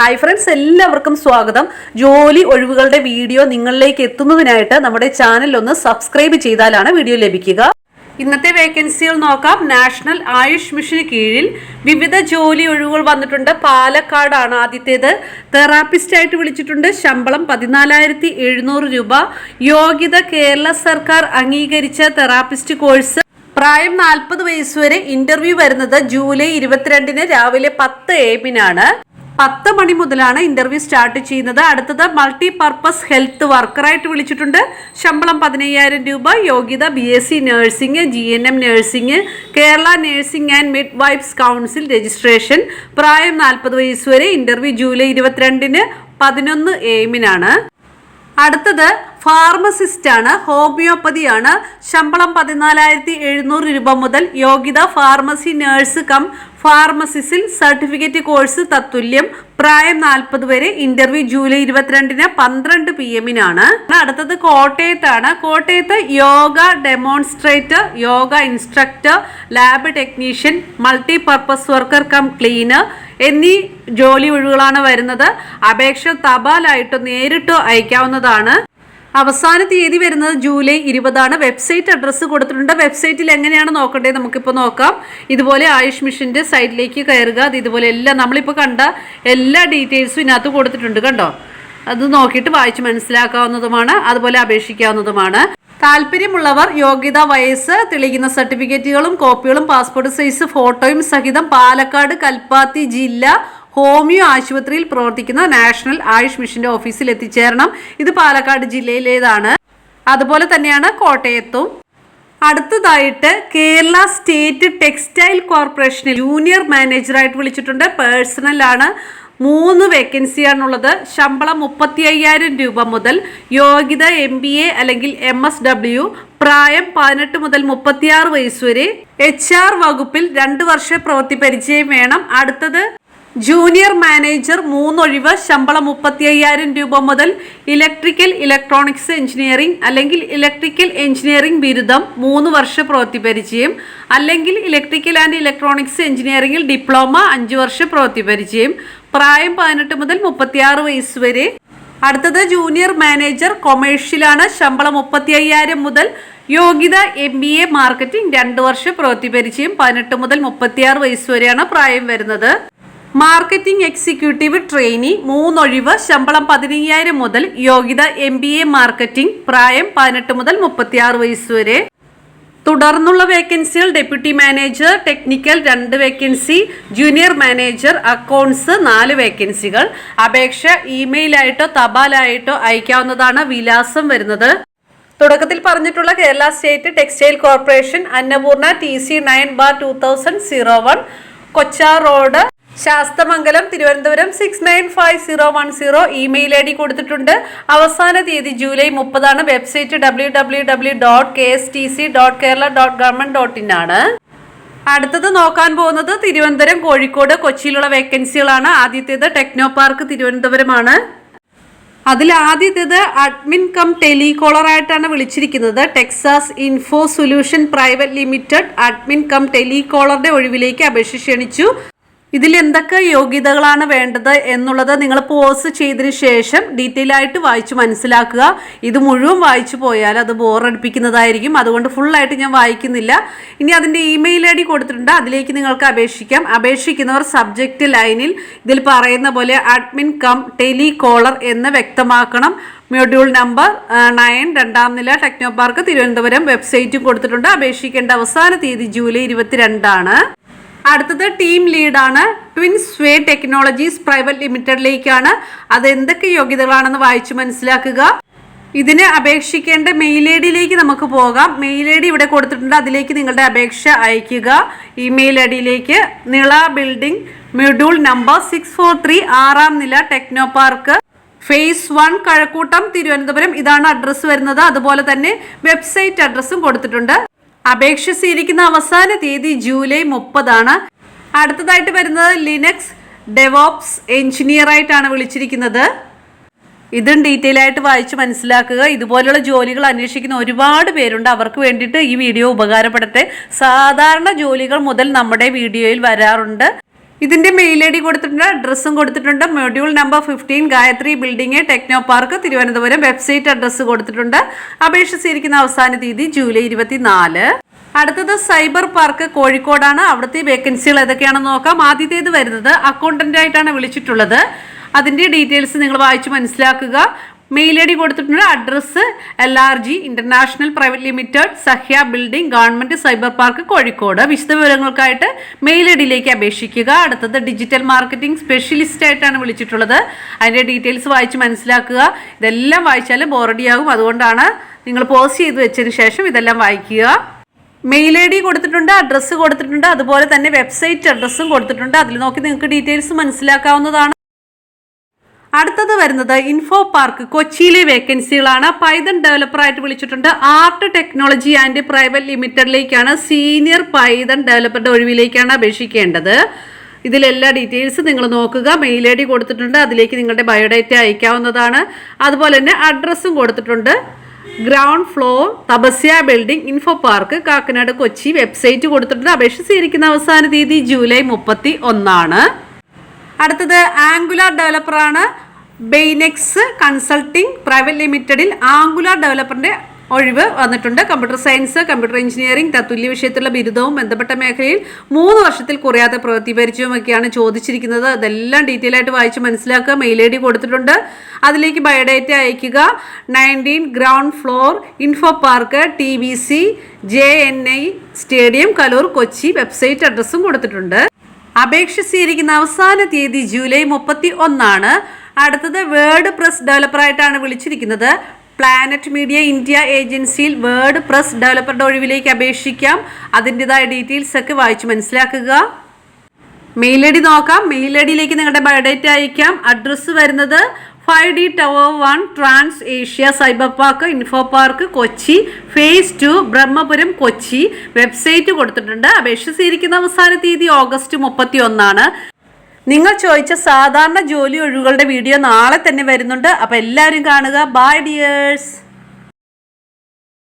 Hi friends എല്ലാവർക്കും സ്വാഗതം. ജോലി ഒഴിവുകളുടെ വീഡിയോ നിങ്ങളിലേക്ക് എത്തുന്നതിനായിട്ട് നമ്മുടെ ചാനൽ ഒന്ന് സബ്സ്ക്രൈബ് ചെയ്താലാണ് വീഡിയോ ലഭിക്കുക. ഇന്നത്തെ വേക്കൻസികൾ നോക്കാം. നാഷണൽ ആയുഷ് മിഷന് കീഴിൽ വിവിധ ജോലി ഒഴിവുകൾ വന്നിട്ടുണ്ട്. പാലക്കാടാണ് ആദ്യത്തേത്. തെറാപ്പിസ്റ്റ് ആയിട്ട് വിളിച്ചിട്ടുണ്ട്. ശമ്പളം പതിനാലായിരത്തി എഴുന്നൂറ് രൂപ. യോഗ്യത കേരള സർക്കാർ അംഗീകരിച്ച തെറാപ്പിസ്റ്റ് കോഴ്സ് പ്രായം നാൽപ്പത് വയസ്സ് വരെ ഇന്റർവ്യൂ വരുന്നത് ജൂലൈ ഇരുപത്തിരണ്ടിന് രാവിലെ പത്ത് എമ്മിനാണ് പത്ത് മണി മുതലാണ് ഇന്റർവ്യൂ സ്റ്റാർട്ട് ചെയ്യുന്നത്. അടുത്തത് മൾട്ടി പർപ്പസ് ഹെൽത്ത് വർക്കറായിട്ട് വിളിച്ചിട്ടുണ്ട്. ശമ്പളം പതിനയ്യായിരം രൂപ യോഗ്യത B S C nursing G N M nursing Kerala nursing and midwives council registration പ്രായം നാൽപ്പത് വയസ്സ് വരെ ഇന്റർവ്യൂ ജൂലൈ ഇരുപത്തിരണ്ടിന് പതിനൊന്ന് എയിമിനാണ് അടുത്തത് ഫാർമസിസ്റ്റ് ഹോമിയോപ്പതിയാണ്. ഹോമിയോപ്പതി ശമ്പളം പതിനാലായിരത്തി എഴുന്നൂറ് രൂപ മുതൽ യോഗ്യത ഫാർമസി നേഴ്സ് കം ഫാർമസിസിൽ സർട്ടിഫിക്കറ്റ് കോഴ്സ് തത്തുല്യം. പ്രായം നാൽപ്പത് വരെ ഇന്റർവ്യൂ ജൂലൈ ഇരുപത്തിരണ്ടിന് പന്ത്രണ്ട് പി എമ്മിനാണ്. അടുത്തത് കോട്ടയത്താണ്. കോട്ടയത്ത് yoga demonstrator yoga instructor lab technician multi purpose worker cum cleaner എന്നീ ജോലി ഒഴിവുകളാണ് വരുന്നത്. അപേക്ഷ തപാലായിട്ടോ നേരിട്ടോ അയക്കാവുന്നതാണ്. അവസാന തീയതി വരുന്നത് ജൂലൈ ഇരുപതാണ്. വെബ്സൈറ്റ് അഡ്രസ്സ് കൊടുത്തിട്ടുണ്ട്. വെബ്സൈറ്റിൽ എങ്ങനെയാണ് നോക്കേണ്ടത് നമുക്കിപ്പോൾ നോക്കാം. ഇതുപോലെ ആയുഷ് മിഷന്റെ സൈറ്റിലേക്ക് കയറുക. അത് ഇതുപോലെ എല്ലാം നമ്മളിപ്പോൾ കണ്ട എല്ലാ ഡീറ്റെയിൽസും ഇതിനകത്ത് കൊടുത്തിട്ടുണ്ട് കണ്ടോ? അത് നോക്കിയിട്ട് വായിച്ച് മനസ്സിലാക്കാവുന്നതുമാണ്. അതുപോലെ അപേക്ഷിക്കാവുന്നതുമാണ്. താല്പര്യമുള്ളവർ യോഗ്യത വയസ്സ് തെളിയിക്കുന്ന സർട്ടിഫിക്കറ്റുകളും കോപ്പികളും പാസ്പോർട്ട് സൈസ് ഫോട്ടോയും സഹിതം പാലക്കാട് കൽപ്പാത്തി ജില്ല ഹോമിയോ ആശുപത്രിയിൽ പ്രവർത്തിക്കുന്ന നാഷണൽ ആയുഷ് മിഷന്റെ ഓഫീസിൽ എത്തിച്ചേരണം. ഇത് പാലക്കാട് ജില്ലയിലേതാണ്. അതുപോലെ തന്നെയാണ് കോട്ടയത്തും. അടുത്തതായിട്ട് കേരള സ്റ്റേറ്റ് ടെക്സ്റ്റൈൽ കോർപ്പറേഷനിൽ ജൂനിയർ മാനേജറായിട്ട് വിളിച്ചിട്ടുണ്ട്. പേഴ്സണലാണ്. മൂന്ന് വേക്കൻസിയാണുള്ളത്. ശമ്പളം മുപ്പത്തി അയ്യായിരം രൂപ മുതൽ യോഗ്യത എം ബി എ അല്ലെങ്കിൽ എം എസ് ഡബ്ല്യു പ്രായം പതിനെട്ട് മുതൽ മുപ്പത്തിയാറ് വയസ്സ് വരെ. എച്ച് ആർ വകുപ്പിൽ രണ്ട് വർഷ പ്രവൃത്തി പരിചയം വേണം. അടുത്തത് ജൂനിയർ മാനേജർ മൂന്നൊഴിവ് ശമ്പളം മുപ്പത്തി അയ്യായിരം രൂപ മുതൽ ഇലക്ട്രിക്കൽ ഇലക്ട്രോണിക്സ് എഞ്ചിനീയറിംഗ് അല്ലെങ്കിൽ ഇലക്ട്രിക്കൽ എഞ്ചിനീയറിംഗ് ബിരുദം മൂന്ന് വർഷ പ്രവൃത്തി പരിചയം അല്ലെങ്കിൽ ഇലക്ട്രിക്കൽ ആൻഡ് ഇലക്ട്രോണിക്സ് എഞ്ചിനീയറിംഗിൽ ഡിപ്ലോമ അഞ്ച് വർഷ പ്രവൃത്തി പരിചയം പ്രായം പതിനെട്ട് മുതൽ മുപ്പത്തിയാറ് വയസ്സ് വരെ. അടുത്തത് ജൂനിയർ മാനേജർ കൊമേഴ്ഷ്യലാണ് ശമ്പളം മുപ്പത്തി അയ്യായിരം മുതൽ യോഗ്യത എം ബി എ മാർക്കറ്റിംഗ് രണ്ട് വർഷ പ്രവൃത്തി പരിചയം പതിനെട്ട് മുതൽ മുപ്പത്തിയാറ് വയസ്സ് വരെയാണ് പ്രായം വരുന്നത്. മാർക്കറ്റിംഗ് എക്സിക്യൂട്ടീവ് ട്രെയിനി മൂന്നൊഴിവ് ശമ്പളം പതിനയ്യായിരം മുതൽ യോഗ്യത എം ബി എ മാർക്കറ്റിംഗ് പ്രായം പതിനെട്ട് മുതൽ മുപ്പത്തിയാറ് വയസ്സ് വരെ. തുടർന്നുള്ള വേക്കൻസികൾ ഡെപ്യൂട്ടി മാനേജർ ടെക്നിക്കൽ രണ്ട് വേക്കൻസി ജൂനിയർ മാനേജർ അക്കൗണ്ട്സ് നാല് വേക്കൻസികൾ. അപേക്ഷ ഇമെയിലായിട്ടോ തപാലായിട്ടോ അയക്കാവുന്നതാണ് വിലാസം വരുന്നത്. തുടക്കത്തിൽ പറഞ്ഞിട്ടുള്ള Kerala state textile corporation Annapoorna T C nine bar two thousand zero one Kochar road Sasthamangalam Thiruvananthapuram six nine five zero one zero email I D കൊടുത്തിട്ടുണ്ട്. അവസാന തീയതി ജൂലൈ മുപ്പതാണ്. Website W W W dot K S T C dot Kerala dot government dot in ആണ്. അടുത്തത് നോക്കാൻ പോകുന്നത് തിരുവനന്തപുരം കോഴിക്കോട് കൊച്ചിയിലുള്ള വേക്കൻസികളാണ് ആദ്യത്തേത് techno park തിരുവനന്തപുരമാണ്. അതിൽ ആദ്യത്തേത് അഡ്മിൻ കം ടെലികോളർ ആയിട്ടാണ് വിളിച്ചിരിക്കുന്നത്. Texas info solution private limited admin cum ടെലികോളറുടെ ഒഴിവിലേക്ക് അപേക്ഷ ക്ഷണിച്ചു. ഇതിൽ എന്തൊക്കെ യോഗ്യതകളാണ് വേണ്ടത് എന്നുള്ളത് നിങ്ങൾ പോസ് ചെയ്തതിന് ശേഷം ഡീറ്റെയിൽ ആയിട്ട് വായിച്ച് മനസ്സിലാക്കുക. ഇത് മുഴുവൻ വായിച്ചു പോയാൽ അത് ബോറടിപ്പിക്കുന്നതായിരിക്കും അതുകൊണ്ട് ഫുള്ളായിട്ട് ഞാൻ വായിക്കുന്നില്ല. ഇനി അതിന്റെ ഇമെയിൽ ഐ ഡി കൊടുത്തിട്ടുണ്ട്. അതിലേക്ക് നിങ്ങൾക്ക് അപേക്ഷിക്കാം. അപേക്ഷിക്കുന്നവർ സബ്ജക്റ്റ് ലൈനിൽ ഇതിൽ പറയുന്ന പോലെ അഡ്മിൻ കം ടെലി കോളർ എന്ന് വ്യക്തമാക്കണം. മൊഡ്യൂൾ നമ്പർ നയൻ രണ്ടാം നില ടെക്നോ പാർക്ക് തിരുവനന്തപുരം വെബ്സൈറ്റും കൊടുത്തിട്ടുണ്ട്. അപേക്ഷിക്കേണ്ട അവസാന തീയതി ജൂലൈ ഇരുപത്തിരണ്ടാണ്. അടുത്തത് ടീം ലീഡാണ്. ട്വിൻ സ്വേ ടെക്നോളജീസ് പ്രൈവറ്റ് ലിമിറ്റഡിലേക്കാണ്. അത് എന്തൊക്കെ യോഗ്യതകളാണെന്ന് വായിച്ചു മനസ്സിലാക്കുക. ഇതിന് അപേക്ഷിക്കേണ്ട മെയിൽ ഐ ഡിയിലേക്ക് നമുക്ക് പോകാം. മെയിൽ ഐ ഡി ഇവിടെ കൊടുത്തിട്ടുണ്ട്. അതിലേക്ക് നിങ്ങളുടെ അപേക്ഷ അയയ്ക്കുക. ഇമെയിൽ ഐ ഡിയിലേക്ക് Nila building module number six four three ആറാം നില techno park. Phase one Kazhakkoottam Thiruvananthapuram. ഇതാണ് അഡ്രസ്സ് വരുന്നത്. അതുപോലെ തന്നെ വെബ്സൈറ്റ് അഡ്രസ്സും കൊടുത്തിട്ടുണ്ട്. അപേക്ഷ സ്വീകരിക്കുന്ന അവസാന തീയതി ജൂലൈ മുപ്പതാണ്. അടുത്തതായിട്ട് വരുന്നത് ലിനക്സ് ഡെവോപ്സ് എഞ്ചിനീയർ ആയിട്ടാണ് വിളിച്ചിരിക്കുന്നത്. ഇതും ഡീറ്റെയിൽ ആയിട്ട് വായിച്ച് മനസ്സിലാക്കുക. ഇതുപോലെയുള്ള ജോലികൾ അന്വേഷിക്കുന്ന ഒരുപാട് പേരുണ്ട്. അവർക്ക് വേണ്ടിയിട്ട് ഈ വീഡിയോ ഉപകാരപ്പെടട്ടെ. സാധാരണ ജോലികൾ മുതൽ നമ്മുടെ വീഡിയോയിൽ വരാറുണ്ട്. ഇതിന്റെ മെയിൽ ഐ ഡി കൊടുത്തിട്ടുണ്ട് അഡ്രസ്സും കൊടുത്തിട്ടുണ്ട് module number fifteen Gayathri building techno park Thiruvananthapuram website address കൊടുത്തിട്ടുണ്ട്. അപേക്ഷിച്ചിരിക്കുന്ന അവസാന തീയതി ജൂലൈ ഇരുപത്തിനാല്. അടുത്തത് സൈബർ പാർക്ക് കോഴിക്കോടാണ്. അവിടുത്തെ വേക്കൻസികൾ ഏതൊക്കെയാണെന്ന് നോക്കാം. ആദ്യത്തേത് വരുന്നത് അക്കൗണ്ടന്റ് ആയിട്ടാണ് വിളിച്ചിട്ടുള്ളത്. അതിന്റെ ഡീറ്റെയിൽസ് നിങ്ങൾ വായിച്ച് മനസ്സിലാക്കുക. മെയിൽ ഐ ഡി കൊടുത്തിട്ടുണ്ട്. Address L R G international private limited Sahya building government cyber park Kozhikode. വിശദവിവരങ്ങൾക്കായിട്ട് mail I ഡിയിലേക്ക് അപേക്ഷിക്കുക. അടുത്തത് ഡിജിറ്റൽ മാർക്കറ്റിംഗ് സ്പെഷ്യലിസ്റ്റ് ആയിട്ടാണ് വിളിച്ചിട്ടുള്ളത്. അതിന്റെ ഡീറ്റെയിൽസ് വായിച്ച് മനസ്സിലാക്കുക. ഇതെല്ലാം വായിച്ചാൽ ബോറടിയാകും അതുകൊണ്ടാണ് നിങ്ങൾ പോസ്റ്റ് ചെയ്ത് വെച്ചതിന് ശേഷം ഇതെല്ലാം വായിക്കുക. മെയിൽ ഐ ഡി കൊടുത്തിട്ടുണ്ട് അഡ്രസ്സ് കൊടുത്തിട്ടുണ്ട്. അതുപോലെ തന്നെ വെബ്സൈറ്റ് അഡ്രസ്സും കൊടുത്തിട്ടുണ്ട്. അതിൽ നോക്കി നിങ്ങൾക്ക് ഡീറ്റെയിൽസ് മനസ്സിലാക്കാവുന്നതാണ്. അടുത്തത് വരുന്നത് ഇൻഫോ പാർക്ക് കൊച്ചിയിലെ വേക്കൻസികളാണ് പൈതൺ ഡെവലപ്പറായിട്ട് വിളിച്ചിട്ടുണ്ട്. ആർട്ട് ടെക്നോളജി ആൻഡ് പ്രൈവറ്റ് ലിമിറ്റഡിലേക്കാണ് സീനിയർ പൈതൺ ഡെവലപ്പറുടെ ഒഴിവിലേക്കാണ് അപേക്ഷിക്കേണ്ടത്. ഇതിലെല്ലാ ഡീറ്റെയിൽസ് നിങ്ങൾ നോക്കുക. മെയിൽ ഐ ഡി കൊടുത്തിട്ടുണ്ട്. അതിലേക്ക് നിങ്ങളുടെ ബയോഡേറ്റ അയക്കാവുന്നതാണ്. അതുപോലെ തന്നെ അഡ്രസ്സും കൊടുത്തിട്ടുണ്ട്. Ground floor Tapasya building Info Park Kakkanad Kochi website കൊടുത്തിട്ടുണ്ട്. അപേക്ഷ സ്വീകരിക്കുന്ന അവസാന തീയതി ജൂലൈ മുപ്പത്തി ഒന്നാണ്. അടുത്തത് ആംഗുലാർ ഡെവലപ്പറാണ് ബെയ്നെക്സ് കൺസൾട്ടിംഗ് പ്രൈവറ്റ് ലിമിറ്റഡിൽ ആംഗുലാർ ഡെവലപ്പറിന്റെ ഒഴിവ് വന്നിട്ടുണ്ട്. കമ്പ്യൂട്ടർ സയൻസ് കമ്പ്യൂട്ടർ എഞ്ചിനീയറിംഗ് തത്തുല്യ വിഷയത്തിലുള്ള ബിരുദവും ബന്ധപ്പെട്ട മേഖലയിൽ മൂന്ന് വർഷത്തിൽ കുറയാത്ത പ്രവൃത്തി പരിചയവുമൊക്കെയാണ് ചോദിച്ചിരിക്കുന്നത്. അതെല്ലാം ഡീറ്റെയിൽ ആയിട്ട് വായിച്ച് മനസ്സിലാക്കുക. മെയിൽ ഐ ഡി കൊടുത്തിട്ടുണ്ട്. അതിലേക്ക് ബയോഡേറ്റ അയക്കുക nineteen ground floor info park T B C J N I stadium Kaloor Kochi website അഡ്രസ്സും കൊടുത്തിട്ടുണ്ട്. അപേക്ഷിച്ചിരിക്കുന്ന അവസാന തീയതി ജൂലൈ മുപ്പത്തി ഒന്നാണ് അടുത്തത് വേർഡ് പ്രസ് ഡെവലപ്പറായിട്ടാണ് വിളിച്ചിരിക്കുന്നത്. പ്ലാനറ്റ് മീഡിയ ഇന്ത്യ ഏജൻസിയിൽ വേർഡ് പ്രസ് ഡെവലപ്പറുടെ ഒഴിവിലേക്ക് അപേക്ഷിക്കാം. അതിന്റെതായ ഡീറ്റെയിൽസ് ഒക്കെ വായിച്ച് മനസ്സിലാക്കുക. മെയിൽ ഐ ഡി നോക്കാം. മെയിൽ ഐ ഡിയിലേക്ക് നിങ്ങളുടെ ബയോഡേറ്റ അയക്കാം. അഡ്രസ്സ് വരുന്നത് five D tower one Trans Asia cyber park info park Kochi phase two Brahmapuram Kochi. Website കൊടുത്തിട്ടുണ്ട്. അപേക്ഷ സ്വീകരിക്കുന്ന അവസാന തീയതി ഓഗസ്റ്റ് മുപ്പത്തി ഒന്നാണ് നിങ്ങൾ ചോദിച്ച സാധാരണ ജോലി ഒഴിവുകളുടെ വീഡിയോ നാളെ തന്നെ വരുന്നുണ്ട്. അപ്പോൾ എല്ലാവരും കാണുക. By dears